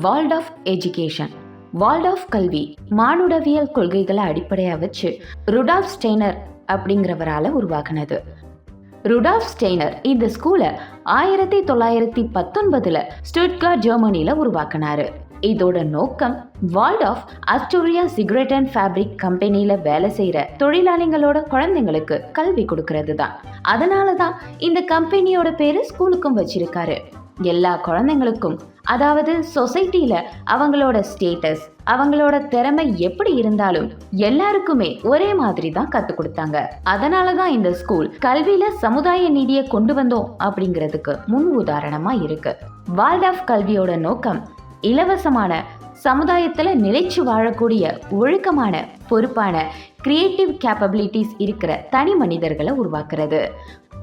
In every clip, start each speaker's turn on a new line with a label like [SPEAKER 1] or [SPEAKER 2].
[SPEAKER 1] World of education world of கல்வி. மானுடவியல் கொள்கைகளை அடிப்படையாக வச்சு ருடால்ஃப் ஸ்டெய்னர் அப்படிங்கிறவரால் உருவாக்குனது. ருடால்ஃப் ஸ்டெய்னர் இந்த ஸ்கூலை ஆயிரத்தி தொள்ளாயிரத்தி பத்தொன்பதில் ஸ்டுட்கார்ட் ஜெர்மனியில் உருவாக்குனாரு. இதோட நோக்கம் Waldorf Astoria cigarette and fabric கம்பெனியில் வேலை செய்கிற தொழிலாளிகளோட குழந்தைங்களுக்கு கல்வி கொடுக்கறது தான் அதனால தான் இந்த கம்பெனியோட பேர் ஸ்கூலுக்கும் வச்சிருக்காரு. எல்லா குழந்தைங்களுக்கும். அதாவது சொசைட்டியில் அவங்களோட ஸ்டேட்டஸ் அவங்களோட திறமை எப்படி இருந்தாலும் எல்லாருக்குமே ஒரே மாதிரி தான் கற்றுக் கொடுத்தாங்க. அதனால தான் இந்த ஸ்கூல் கல்வியில சமுதாய நீதியை கொண்டு வந்தோம் அப்படிங்கிறதுக்கு முன் உதாரணமா இருக்கு. வால்ட் ஆஃப் கல்வியோட நோக்கம் இலவசமான சமுதாயத்தில் நிலைச்சு வாழக்கூடிய ஒழுக்கமான பொறுப்பான கிரியேட்டிவ் கேப்பபிலிட்டிஸ் இருக்கிற தனி மனிதர்களை உருவாக்குறது.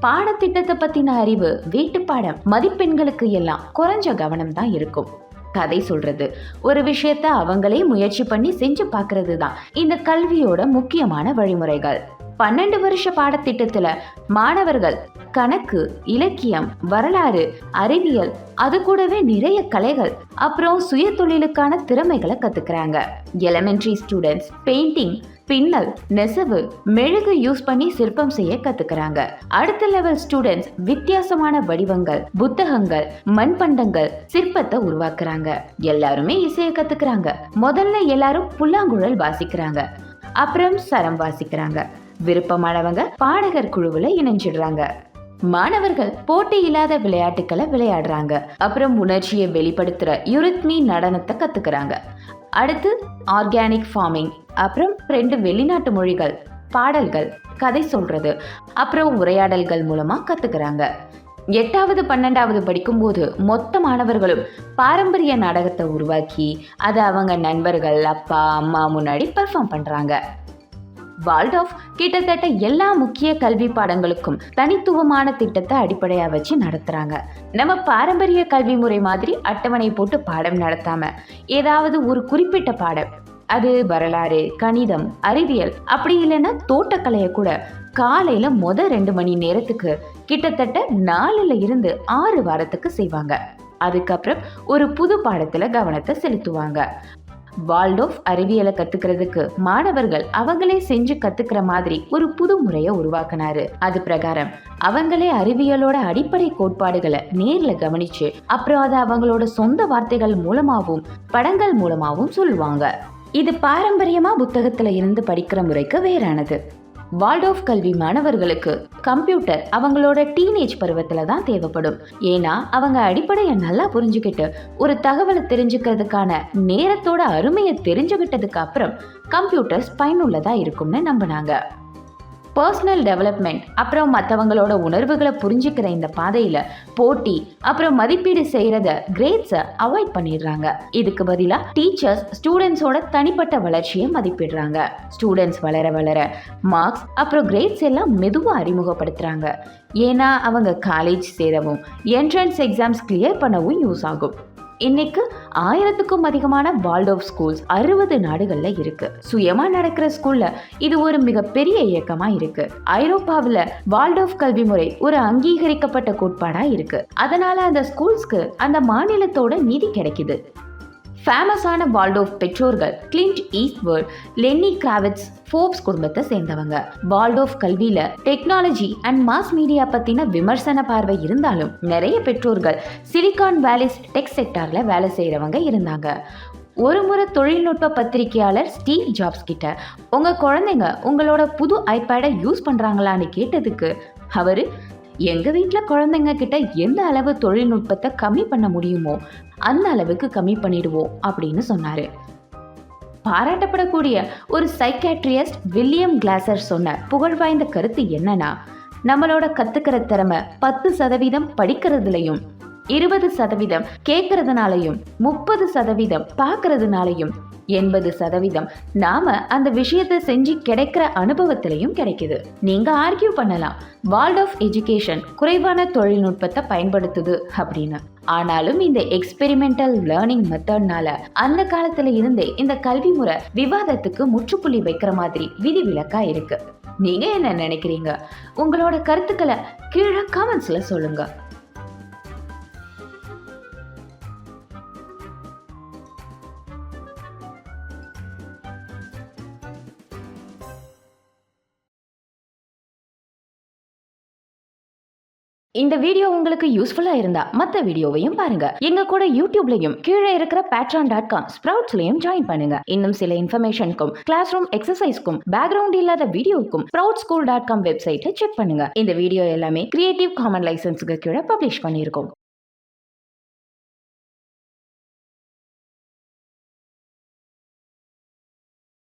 [SPEAKER 1] பாடத்திட்டத்தை பத்தின அறிவு வீட்டு பாடம் மதிப்பெண்களுக்கு எல்லாம் குறைஞ்ச கவனம் தான் இருக்கும். கதை சொல்றது ஒரு விஷயத்த அவங்களே முயற்சி பண்ணி செஞ்சு பார்க்கறது தான் இந்த கல்வியோட முக்கியமான வழிமுறைகள். பன்னெண்டு வருஷ பாடத்திட்டத்துல மாணவர்கள் கணக்கு இலக்கியம் வரலாறு அறிவியல் அது கூடவே நிறைய கலைகள் அப்புறம் சுய தொழிலுக்கான திறமைகளை கத்துக்கிறாங்க. எலமெண்ட்ரி ஸ்டூடெண்ட்ஸ் பெயிண்டிங் பின்னல் நெசவு மெழுகு யூஸ் பண்ணி சிற்பம் செய்ய கத்துக்கிறாங்க. அடுத்த லெவல் ஸ்டூடெண்ட்ஸ் வித்தியாசமான வடிவங்கள் புத்தகங்கள் மண்பண்டங்கள் சிற்பத்தை உருவாக்குறாங்க. எல்லாருமே இசையை கத்துக்கிறாங்க. முதல்ல எல்லாரும் புல்லாங்குழல் வாசிக்கிறாங்க. அப்புறம் சரம் வாசிக்கிறாங்க. விருப்பமானவங்க பாடகர் குழுவுல இணைஞ்சிடுறாங்க. மாணவர்கள் போட்டி இல்லாத விளையாட்டுக்களை விளையாடுறாங்க. அப்புறம் உணர்ச்சியை வெளிப்படுத்துற யுரித்மி நடனத்தை கத்துக்கிறாங்க. அடுத்து ஆர்கானிக் ஃபார்மிங் அப்புறம் ரெண்டு வெளிநாட்டு மொழிகள் பாடல்கள் கதை சொல்றது அப்புறம் உரையாடல்கள் மூலமா கத்துக்கிறாங்க. எட்டாவது பன்னெண்டாவது படிக்கும்போது மொத்த மாணவர்களும் பாரம்பரிய நாடகத்தை உருவாக்கி அதை அவங்க நண்பர்கள் அப்பா அம்மா முன்னாடி பெர்ஃபார்ம் பண்றாங்க. வால்டாஃப் கிட்டத்தட்ட எல்லா முக்கிய கல்வி பாடங்களுக்கும் தனித்துவமான திட்டத்தை அடிப்படையாக வச்சு நடத்துகிறாங்க நம்ம பாரம்பரிய கல்வி முறை மாதிரி அட்டவணை போட்டு பாடம் நடத்தாமல் ஏதாவது ஒரு குறிப்பிட்ட பாடம் அது வரலாறு கணிதம் அறிவியல். அப்படி இல்லைன்னா தோட்டக்கலையை கூட காலையில முத ரெண்டு மணி நேரத்துக்கு கிட்டத்தட்ட நாலுல இருந்து ஆறு வாரத்துக்கு செய்வாங்க. அதுக்கப்புறம் ஒரு புது பாடத்துல கவனத்தை செலுத்துவாங்க. வால்டோஃப் அறிவியலை கத்துக்கிறதுக்கு மாணவர்கள் அவங்களே செஞ்சு கத்துக்கிற மாதிரி ஒரு புது முறையை உருவாக்குனாரு. அது பிரகாரம் அவங்களே அறிவியலோட அடிப்படை கோட்பாடுகளை நேர்ல கவனிச்சு அப்புறம் அதை அவங்களோட சொந்த வார்த்தைகள் மூலமாகவும் படங்கள் மூலமாகவும் சொல்லுவாங்க. இது பாரம்பரியமாக புத்தகத்தில் இருந்து படிக்கிற முறைக்கு வேறானது. வால்டோஃப் கல்வி மாணவர்களுக்கு கம்ப்யூட்டர் அவங்களோட டீனேஜ் பருவத்தில் தான் தேவைப்படும். ஏன்னா அவங்க அடிப்படையை நல்லா புரிஞ்சுக்கிட்டு ஒரு தகவலை தெரிஞ்சுக்கிறதுக்கான நேரத்தோட அருமையை தெரிஞ்சுக்கிட்டதுக்கு அப்புறம் கம்ப்யூட்டர்ஸ் பயனுள்ளதாக இருக்கும்னு நம்பினாங்க. பர்சனல் டெவலப்மெண்ட் அப்புறம் மற்றவங்களோட உணர்வுகளை புரிஞ்சுக்கிற இந்த பாதையில் போட்டி அப்புறம் மதிப்பீடு செய்கிறத கிரேட்ஸை அவாய்ட் பண்ணிடுறாங்க. இதுக்கு பதிலாக டீச்சர்ஸ் ஸ்டூடெண்ட்ஸோட தனிப்பட்ட வளர்ச்சியை மதிப்பிடுறாங்க. ஸ்டூடெண்ட்ஸ் வளர வளர மார்க்ஸ் அப்புறம் கிரேட்ஸ் எல்லாம் மெதுவாக அறிமுகப்படுத்துகிறாங்க ஏன்னா அவங்க காலேஜ் சேரவும் என்ட்ரன்ஸ் எக்ஸாம்ஸ் கிளியர் பண்ணவும் யூஸ் ஆகும். இன்னைக்கு ஆயிரத்துக்கும் அதிகமான வால்ட் ஆஃப் ஸ்கூல்ஸ் அறுபது நாடுகள்ல இருக்கு. சுயமா நடக்கிற ஸ்கூல்ல இது ஒரு மிகப்பெரிய இயக்கமா இருக்கு. ஐரோப்பாவில் வால்டோஃப் கல்வி முறை ஒரு அங்கீகரிக்கப்பட்ட கோட்பாடா இருக்கு. அதனால அந்த ஸ்கூல்ஸ்க்கு அந்த மாநிலத்தோட நிதி கிடைக்குது. ஃபேமஸான வால்டோஃப் பெற்றோர்கள் Clint Eastwood Lenny Kravitz Forbes குடும்பத்தை சேர்ந்தவங்க. வால்டோஃப் கல்வியில டெக்னாலஜி அண்ட் மாஸ் மீடியா பத்தின விமர்சன பார்வை இருந்தாலும் நிறைய பெற்றோர்கள் சிலிகான் வேலிஸ் டெக் செக்டார்ல வேலை செய்யறவங்க இருந்தாங்க. ஒரு முறை தொழில்நுட்ப பத்திரிகையாளர் ஸ்டீவ் ஜாப்ஸ் கிட்ட உங்க குழந்தைங்க உங்களோட புது ஐபேடை யூஸ் பண்றாங்களான்னு கேட்டதுக்கு அவரு எங்க வீட்டில் குழந்தைங்க கிட்ட எந்த அளவு தொழில்நுட்பத்தை கம்மி பண்ண முடியுமோ அந்த அளவுக்கு கம்மி பண்ணிடுவோம் அப்படின்னு சொன்னாரு. பாராட்டப்படக்கூடிய ஒரு சைக்காட்ரியஸ்ட் வில்லியம் கிளாசர் சொன்ன புகழ்வாய்ந்த கருத்து என்னன்னா நம்மளோட கத்துக்கிற திறமை பத்து சதவீதம் படிக்கிறதுலையும் இருபது சதவீதம் கேட்கறதுனாலையும் முப்பது சதவீதம் பார்க்கறதுனாலையும் எண்பது சதவீதம். நாம அந்த விஷயத்தை செஞ்சு கிடைக்கிற அனுபவத்திலையும் கிடைக்குது. நீங்க ஆர்கியூ பண்ணலாம். வால்ட் ஆஃப் எஜுகேஷன் குறைவான தொழில்நுட்பத்தை பயன்படுத்துது அப்படின்னு. ஆனாலும் இந்த எக்ஸ்பெரிமெண்டல் லேர்னிங் மெத்தட்னால அந்த காலத்துல இருந்தே இந்த கல்வி முறை விவாதத்துக்கு முற்றுப்புள்ளி வைக்கிற மாதிரி விதிவிலக்கா இருக்கு. நீங்க என்ன நினைக்கிறீங்க? உங்களோட கருத்துக்களை கீழே கமெண்ட்ஸ்ல சொல்லுங்க. இந்த வீடியோ உங்களுக்கு யூஸ்ஃபுல்லா இருந்தா மத்த வீடியோவையும் பாருங்க. எங்க கூட யூடியூப்லயும் கீழே இருக்கிற பேட்ரான் டாட் காம் ஸ்ப்ரவுட்ஸ்லயும் ஜாயின் பண்ணுங்க. இன்னும் சில இன்ஃபர்மேஷனுக்கும் கிளாஸ் ரூம் எக்ஸசைஸ்க்கும் பேக்ரவுண்ட் இல்லாத வீடியோவுக்கும் ப்ரௌட் ஸ்கூல் டாட் காம் வெப்சைட்டை செக் பண்ணுங்க. இந்த வீடியோ எல்லாமே கிரியேட்டிவ் காமன் லைசன்ஸுக்கு கீழே பப்ளிஷ் பண்ணியிருக்கோம்.